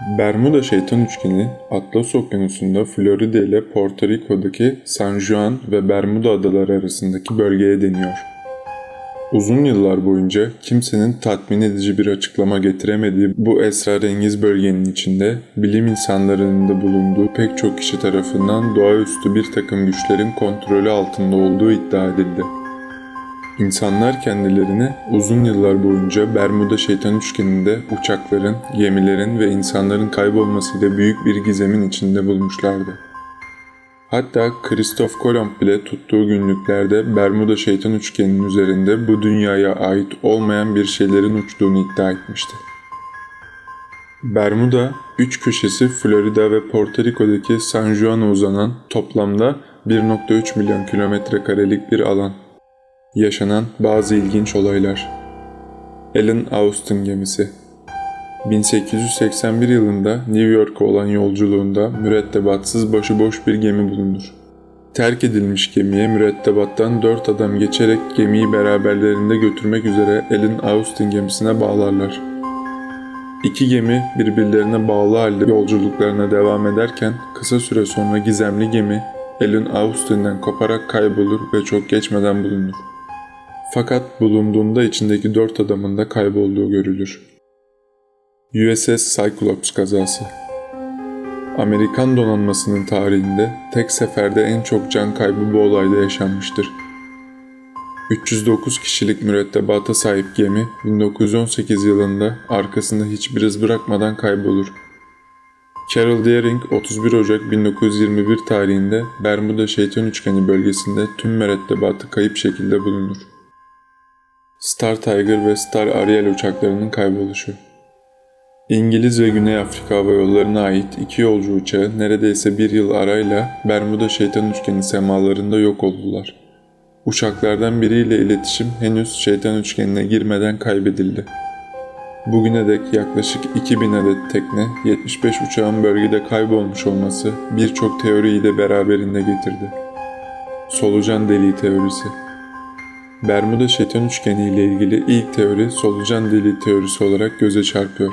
Bermuda Şeytan Üçgeni, Atlas Okyanusu'nda Florida ile Porto Rico'daki San Juan ve Bermuda adaları arasındaki bölgeye deniyor. Uzun yıllar boyunca kimsenin tatmin edici bir açıklama getiremediği bu esrarengiz bölgenin içinde bilim insanlarının da bulunduğu pek çok kişi tarafından doğaüstü bir takım güçlerin kontrolü altında olduğu iddia edildi. İnsanlar kendilerini uzun yıllar boyunca Bermuda Şeytan Üçgeni'nde uçakların, gemilerin ve insanların kaybolmasıyla büyük bir gizemin içinde bulmuşlardı. Hatta Christoph Kolomb bile tuttuğu günlüklerde Bermuda Şeytan Üçgeni'nin üzerinde bu dünyaya ait olmayan bir şeylerin uçtuğunu iddia etmişti. Bermuda, üç köşesi Florida ve Porto Rico'daki San Juan'a uzanan toplamda 1.3 milyon kilometre karelik bir alan. Yaşanan bazı ilginç olaylar. Ellen Austin gemisi 1881 yılında New York'a olan yolculuğunda mürettebatsız başıboş bir gemi bulunur. Terk edilmiş gemiye mürettebattan dört adam geçerek gemiyi beraberlerinde götürmek üzere Ellen Austin gemisine bağlarlar. İki gemi birbirlerine bağlı halde yolculuklarına devam ederken kısa süre sonra gizemli gemi Ellen Austin'den koparak kaybolur ve çok geçmeden bulunur. Fakat bulunduğunda içindeki dört adamın da kaybolduğu görülür. USS Cyclops kazası Amerikan donanmasının tarihinde tek seferde en çok can kaybı bu olayda yaşanmıştır. 309 kişilik mürettebata sahip gemi 1918 yılında arkasında hiçbir iz bırakmadan kaybolur. Carol Deering 31 Ocak 1921 tarihinde Bermuda Şeytan Üçgeni bölgesinde tüm mürettebatı kayıp şekilde bulunur. Star Tiger ve Star Ariel uçaklarının kayboluşu İngiliz ve Güney Afrika Hava Yolları'na ait iki yolcu uçağı neredeyse bir yıl arayla Bermuda Şeytan Üçgeni semalarında yok oldular. Uçaklardan biriyle iletişim henüz Şeytan Üçgeni'ne girmeden kaybedildi. Bugüne dek yaklaşık 2000 adet tekne, 75 uçağın bölgede kaybolmuş olması birçok teoriyi de beraberinde getirdi. Solucan deliği teorisi Bermuda Şeytan Üçgeni ile ilgili ilk teori solucan deliği teorisi olarak göze çarpıyor.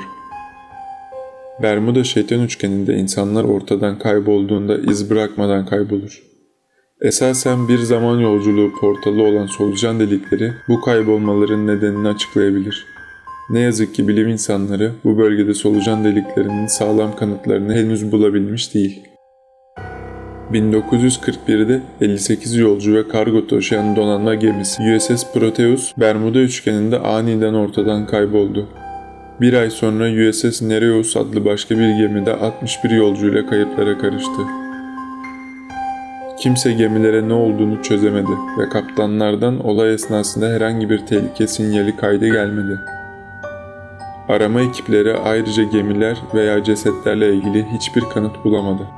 Bermuda Şeytan Üçgeni'nde insanlar ortadan kaybolduğunda iz bırakmadan kaybolur. Esasen bir zaman yolculuğu portalı olan solucan delikleri bu kaybolmaların nedenini açıklayabilir. Ne yazık ki bilim insanları bu bölgede solucan deliklerinin sağlam kanıtlarını henüz bulabilmiş değil. 1941'de 58 yolcu ve kargo taşıyan donanma gemisi USS Proteus, Bermuda üçgeninde aniden ortadan kayboldu. Bir ay sonra USS Nereus adlı başka bir gemide 61 yolcuyla kayıplara karıştı. Kimse gemilere ne olduğunu çözemedi ve kaptanlardan olay esnasında herhangi bir tehlike sinyali kaydı gelmedi. Arama ekipleri ayrıca gemiler veya cesetlerle ilgili hiçbir kanıt bulamadı.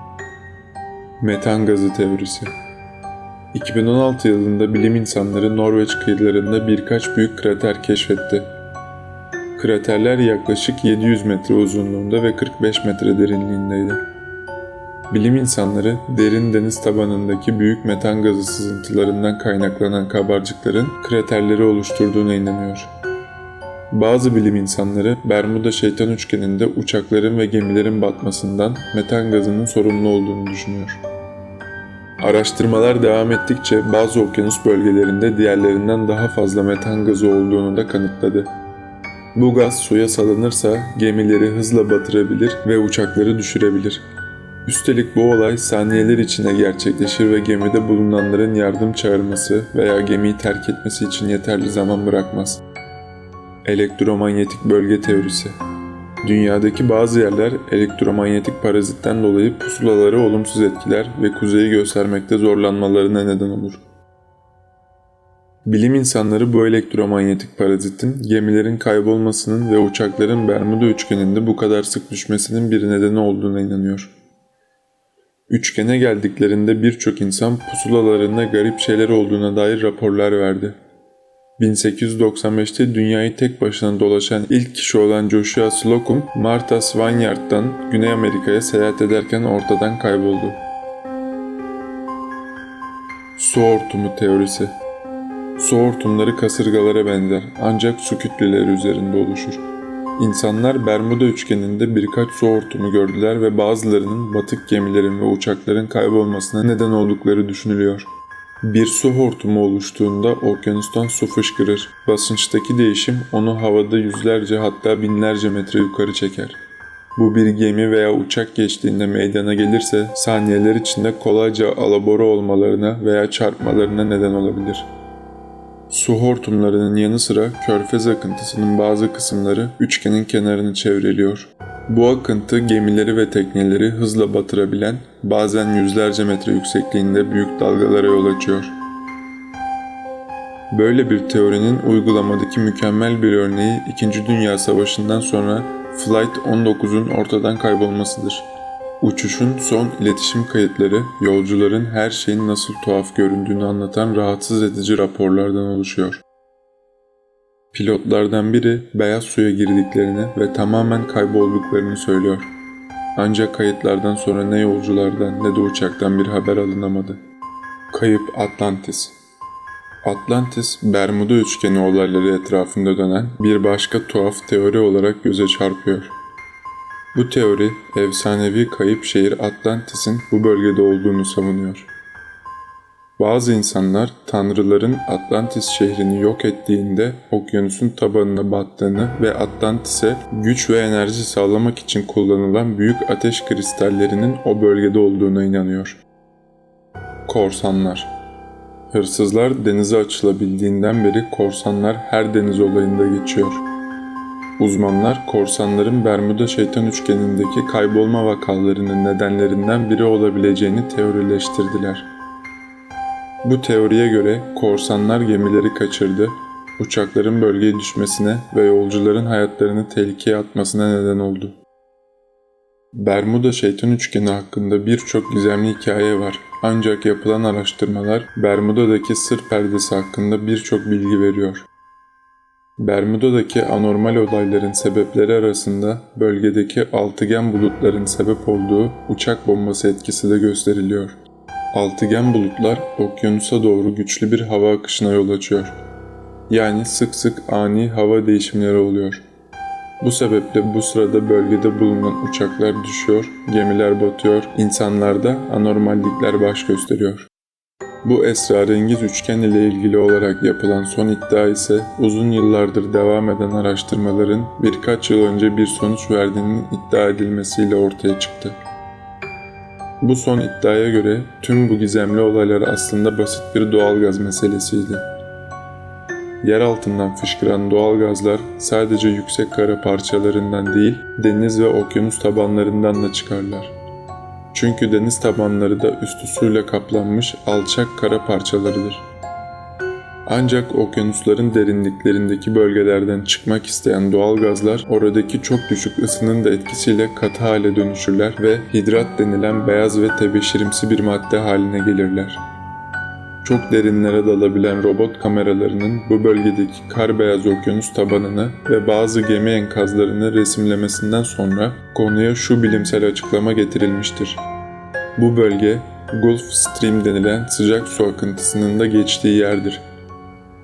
Metan gazı teorisi 2016 yılında bilim insanları Norveç kıyılarında birkaç büyük krater keşfetti. Kraterler yaklaşık 700 metre uzunluğunda ve 45 metre derinliğindeydi. Bilim insanları derin deniz tabanındaki büyük metan gazı sızıntılarından kaynaklanan kabarcıkların kraterleri oluşturduğuna inanıyor. Bazı bilim insanları Bermuda Şeytan Üçgeni'nde uçakların ve gemilerin batmasından metan gazının sorumlu olduğunu düşünüyor. Araştırmalar devam ettikçe bazı okyanus bölgelerinde diğerlerinden daha fazla metan gazı olduğunu da kanıtladı. Bu gaz suya salınırsa gemileri hızla batırabilir ve uçakları düşürebilir. Üstelik bu olay saniyeler içinde gerçekleşir ve gemide bulunanların yardım çağırması veya gemiyi terk etmesi için yeterli zaman bırakmaz. Elektromanyetik bölge teorisi Dünyadaki bazı yerler elektromanyetik parazitten dolayı pusulaları olumsuz etkiler ve kuzeyi göstermekte zorlanmalarına neden olur. Bilim insanları bu elektromanyetik parazitin gemilerin kaybolmasının ve uçakların Bermuda üçgeninde bu kadar sık düşmesinin bir nedeni olduğuna inanıyor. Üçgene geldiklerinde birçok insan pusulalarında garip şeyler olduğuna dair raporlar verdi. 1895'te dünyayı tek başına dolaşan ilk kişi olan Joshua Slocum, Martha Swineard'dan Güney Amerika'ya seyahat ederken ortadan kayboldu. Su hortumu teorisi Su hortumları kasırgalara benzer ancak su kütleleri üzerinde oluşur. İnsanlar Bermuda üçgeninde birkaç su hortumu gördüler ve bazılarının batık gemilerin ve uçakların kaybolmasına neden oldukları düşünülüyor. Bir su hortumu oluştuğunda okyanustan su fışkırır. Basınçtaki değişim onu havada yüzlerce hatta binlerce metre yukarı çeker. Bu bir gemi veya uçak geçtiğinde meydana gelirse saniyeler içinde kolayca alabora olmalarına veya çarpmalarına neden olabilir. Su hortumlarının yanı sıra körfez akıntısının bazı kısımları üçgenin kenarını çevreliyor. Bu akıntı gemileri ve tekneleri hızla batırabilen, bazen yüzlerce metre yüksekliğinde büyük dalgalara yol açıyor. Böyle bir teorinin uygulamadaki mükemmel bir örneği 2. Dünya Savaşı'ndan sonra Flight 19'un ortadan kaybolmasıdır. Uçuşun son iletişim kayıtları yolcuların her şeyin nasıl tuhaf göründüğünü anlatan rahatsız edici raporlardan oluşuyor. Pilotlardan biri beyaz suya girdiklerini ve tamamen kaybolduklarını söylüyor. Ancak kayıtlardan sonra ne yolculardan ne de uçaktan bir haber alınamadı. Kayıp Atlantis Atlantis, Bermuda üçgeni olayları etrafında dönen bir başka tuhaf teori olarak göze çarpıyor. Bu teori, efsanevi kayıp şehir Atlantis'in bu bölgede olduğunu savunuyor. Bazı insanlar tanrıların Atlantis şehrini yok ettiğinde okyanusun tabanına battığını ve Atlantis'e güç ve enerji sağlamak için kullanılan büyük ateş kristallerinin o bölgede olduğuna inanıyor. Korsanlar Hırsızlar denize açılabildiğinden beri korsanlar her deniz olayında geçiyor. Uzmanlar korsanların Bermuda şeytan üçgenindeki kaybolma vakalarının nedenlerinden biri olabileceğini teorileştirdiler. Bu teoriye göre korsanlar gemileri kaçırdı, uçakların bölgeye düşmesine ve yolcuların hayatlarını tehlikeye atmasına neden oldu. Bermuda şeytan üçgeni hakkında birçok gizemli hikaye var. Ancak yapılan araştırmalar Bermuda'daki sır perdesi hakkında birçok bilgi veriyor. Bermuda'daki anormal olayların sebepleri arasında bölgedeki altıgen bulutların sebep olduğu uçak bombası etkisi de gösteriliyor. Altıgen bulutlar okyanusa doğru güçlü bir hava akışına yol açıyor. Yani sık sık ani hava değişimleri oluyor. Bu sebeple bu sırada bölgede bulunan uçaklar düşüyor, gemiler batıyor, insanlarda anormallikler baş gösteriyor. Bu esrarengiz üçgen ile ilgili olarak yapılan son iddia ise uzun yıllardır devam eden araştırmaların birkaç yıl önce bir sonuç verdiğinin iddia edilmesiyle ortaya çıktı. Bu son iddiaya göre tüm bu gizemli olaylar aslında basit bir doğalgaz meselesiydi. Yer altından fışkıran doğal gazlar sadece yüksek kara parçalarından değil, deniz ve okyanus tabanlarından da çıkarlar. Çünkü deniz tabanları da üstü suyla kaplanmış alçak kara parçalarıdır. Ancak okyanusların derinliklerindeki bölgelerden çıkmak isteyen doğal gazlar oradaki çok düşük ısının da etkisiyle katı hale dönüşürler ve hidrat denilen beyaz ve tebeşirimsi bir madde haline gelirler çok derinlere dalabilen robot kameralarının bu bölgedeki kar beyaz okyanus tabanını ve bazı gemi enkazlarını resimlemesinden sonra konuya şu bilimsel açıklama getirilmiştir. Bu bölge Gulf Stream denilen sıcak su akıntısının da geçtiği yerdir.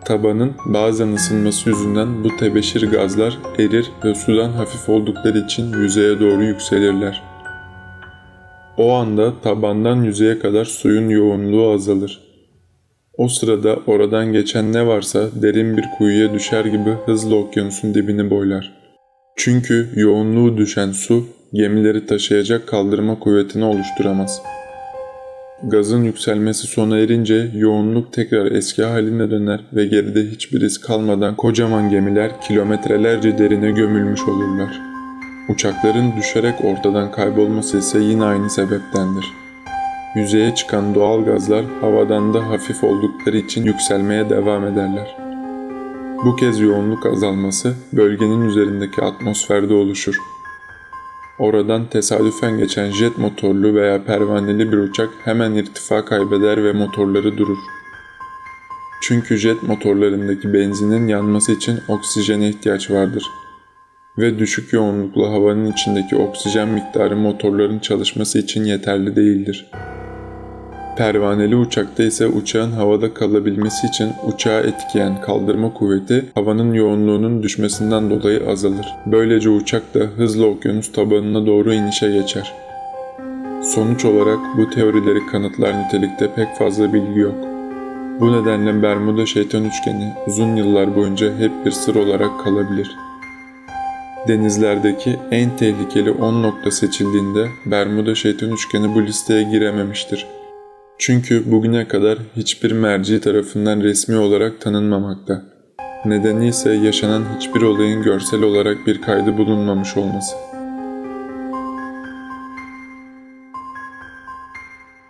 Tabanın bazen ısınması yüzünden bu tebeşir gazlar erir ve sudan hafif oldukları için yüzeye doğru yükselirler. O anda tabandan yüzeye kadar suyun yoğunluğu azalır. O sırada oradan geçen ne varsa derin bir kuyuya düşer gibi hızla okyanusun dibini boylar. Çünkü yoğunluğu düşen su gemileri taşıyacak kaldırma kuvvetini oluşturamaz. Gazın yükselmesi sona erince yoğunluk tekrar eski haline döner ve geride hiçbir iz kalmadan kocaman gemiler kilometrelerce derine gömülmüş olurlar. Uçakların düşerek ortadan kaybolması ise yine aynı sebeptendir.'' Yüzeye çıkan doğal gazlar havadan da hafif oldukları için yükselmeye devam ederler. Bu kez yoğunluk azalması bölgenin üzerindeki atmosferde oluşur. Oradan tesadüfen geçen jet motorlu veya pervaneli bir uçak hemen irtifa kaybeder ve motorları durur. Çünkü jet motorlarındaki benzinin yanması için oksijene ihtiyaç vardır ve düşük yoğunluklu havanın içindeki oksijen miktarı motorların çalışması için yeterli değildir. Pervaneli uçakta ise uçağın havada kalabilmesi için uçağı etkileyen kaldırma kuvveti havanın yoğunluğunun düşmesinden dolayı azalır. Böylece uçak da hızla okyanus tabanına doğru inişe geçer. Sonuç olarak bu teorileri kanıtlar nitelikte pek fazla bilgi yok. Bu nedenle Bermuda şeytan üçgeni uzun yıllar boyunca hep bir sır olarak kalabilir. Denizlerdeki en tehlikeli 10 nokta seçildiğinde Bermuda şeytan üçgeni bu listeye girememiştir. Çünkü bugüne kadar hiçbir merci tarafından resmi olarak tanınmamakta. Nedeni ise yaşanan hiçbir olayın görsel olarak bir kaydı bulunmamış olması.